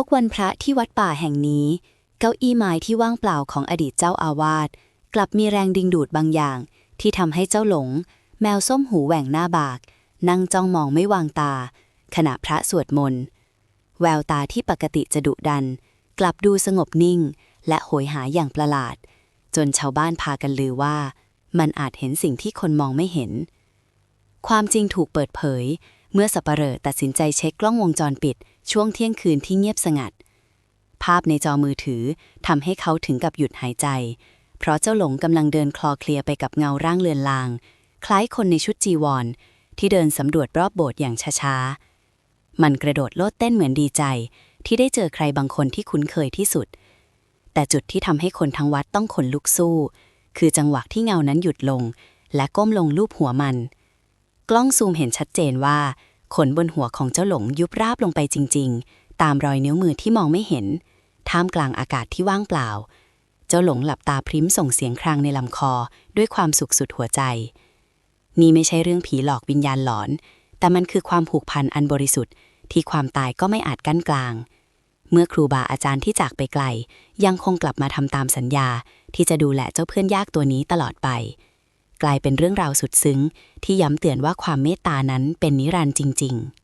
ทุกวันพระที่วัดป่าแห่งนี้ เก้าอี้ไม้ที่ว่างเปล่าของอดีตเจ้าอาวาสกลับมีแรงดึงดูดบางอย่าง ที่ทำให้เจ้าหลง แมวส้มหูแหว่งหน้าบาก นั่งจ้องมองไม่วางตา ขณะพระสวดมนต์แววตาที่ปกติจะดุดัน กลับดูสงบนิ่ง และโหยหาอย่างประหลาด จนชาวบ้านพากันลือว่า มันอาจเห็นสิ่งที่คนมองไม่เห็น ความจริงถูกเปิดเผย เมื่อสับปเหร่อตัดสินใจเช็คกล้องวงจรปิด ช่วงเที่ยงคืนที่เงียบสงัด ภาพในจอมือถือทำให้เขาถึงกับหยุดหายใจ เพราะเจ้าหลงกำลังเดินคลอเคลียไปกับเงาร่างเลือนลาง คล้ายคนในชุดจีวร ที่เดินสำรวจรอบโบสถ์อย่างช้าๆ มันกระโดดโลดเต้นเหมือนดีใจ ที่ได้เจอใครบางคนที่คุ้นเคยที่สุด แต่จุดที่ทำให้คนทั้งวัดต้องขนลุกสู้ คือจังหวะที่เงานั้นหยุดลง และก้มลงลูบหัวมัน กล้องซูมเห็นชัดเจนว่า ขนบนหัวของเจ้าหลงยุบราบลงไปจริง ๆ ตามรอยนิ้วมือที่มองไม่เห็น ท่ามกลางอากาศที่ว่างเปล่า เจ้าหลงหลับตาพริ้มส่งเสียงครางในลำคอด้วยความสุขสุดหัวใจ นี่ไม่ใช่เรื่องผีหลอกวิญญาณหลอน แต่มันคือความผูกพันอันบริสุทธิ์ ที่ความตายก็ไม่อาจกั้นกลาง เมื่อครูบาอาจารย์ที่จากไปไกล ยังคงกลับมาทำตามสัญญาที่จะดูแลเจ้าเพื่อนยากตัวนี้ตลอดไป กลายเป็นเรื่องราวสุดซึ้ง ที่ย้ำเตือนว่าความเมตตานั้นเป็นนิรันดร์จริง ๆ